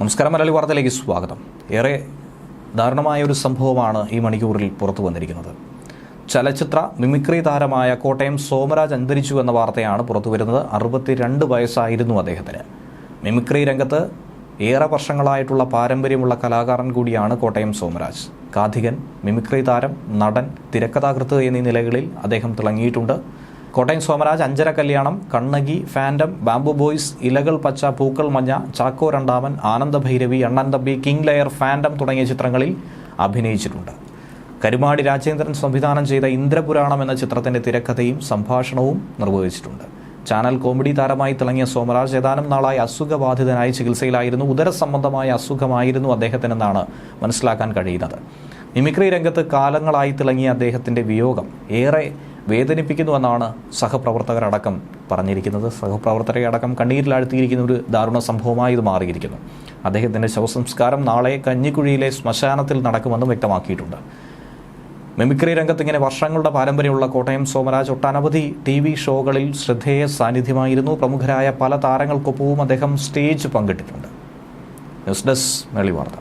നമസ്കാരം മലയാളി വാർത്തയിലേക്ക് സ്വാഗതം. ഏറെ ദാരുണമായ ഒരു സംഭവമാണ് ഈ മണിക്കൂറിൽ പുറത്തു വന്നിരിക്കുന്നത്. ചലച്ചിത്ര മിമിക്രി താരമായ കോട്ടയം സോമരാജ് അന്തരിച്ചു എന്ന വാർത്തയാണ് പുറത്തു വരുന്നത്. അറുപത്തിരണ്ട് വയസ്സായിരുന്നു അദ്ദേഹത്തിന്. മിമിക്രി രംഗത്ത് ഏറെ വർഷങ്ങളായിട്ടുള്ള പാരമ്പര്യമുള്ള കലാകാരൻ കൂടിയാണ് കോട്ടയം സോമരാജ്. കാഥികൻ മിമിക്രി താരം നടൻ തിരക്കഥാകൃത്ത് എന്നീ നിലകളിൽ അദ്ദേഹം തിളങ്ങിയിട്ടുണ്ട്. കോട്ടയം സോമരാജ് അഞ്ചര കല്യാണം കണ്ണകി ഫാൻഡം ബാംബു ബോയ്സ് ഇലകൾ പച്ച പൂക്കൾ മഞ്ഞ ചാക്കോ രണ്ടാമൻ ആനന്ദ ഭൈരവി അണ്ണൻ തമ്പി കിങ് ലെയർ ഫാൻഡം തുടങ്ങിയ ചിത്രങ്ങളിൽ അഭിനയിച്ചിട്ടുണ്ട്. കരുമാടി രാജേന്ദ്രൻ സംവിധാനം ചെയ്ത ഇന്ദ്രപുരാണം എന്ന ചിത്രത്തിന്റെ തിരക്കഥയും സംഭാഷണവും നിർവഹിച്ചിട്ടുണ്ട്. ചാനൽ കോമഡി താരമായി തിളങ്ങിയ സോമരാജ് ഏതാനും നാളായി അസുഖബാധിതനായി ചികിത്സയിലായിരുന്നു. ഉദര സംബന്ധമായ അസുഖമായിരുന്നു അദ്ദേഹത്തിനെന്നാണ് മനസ്സിലാക്കാൻ കഴിയുന്നത്. മിമിക്രി രംഗത്ത് കാലങ്ങളായി തിളങ്ങിയ അദ്ദേഹത്തിന്റെ വിയോഗം. ഏറെ വേദനിപ്പിക്കുന്നു എന്നാണ് സഹപ്രവർത്തകരടക്കം പറഞ്ഞിരിക്കുന്നത്. സഹപ്രവർത്തകരെ അടക്കം കണ്ണീരിലാഴ്ത്തിയിരിക്കുന്ന ഒരു ദാരുണ സംഭവമായി ഇത് മാറിയിരിക്കുന്നു. അദ്ദേഹത്തിന്റെ ശവസംസ്കാരം നാളെ കഞ്ഞിക്കുഴിയിലെ ശ്മശാനത്തിൽ നടക്കുമെന്നും വ്യക്തമാക്കിയിട്ടുണ്ട്. മെമിക്രി രംഗത്ത് ഇങ്ങനെ വർഷങ്ങളുടെ പാരമ്പര്യമുള്ള കോട്ടയം സോമരാജ് ഒട്ടനവധി ടി വി ഷോകളിൽ ശ്രദ്ധേയ സാന്നിധ്യമായിരുന്നു. പ്രമുഖരായ പല താരങ്ങൾക്കൊപ്പവും അദ്ദേഹം സ്റ്റേജ് പങ്കിട്ടിട്ടുണ്ട്. ന്യൂസ് ഡെസ്ക് മേളി വാർത്ത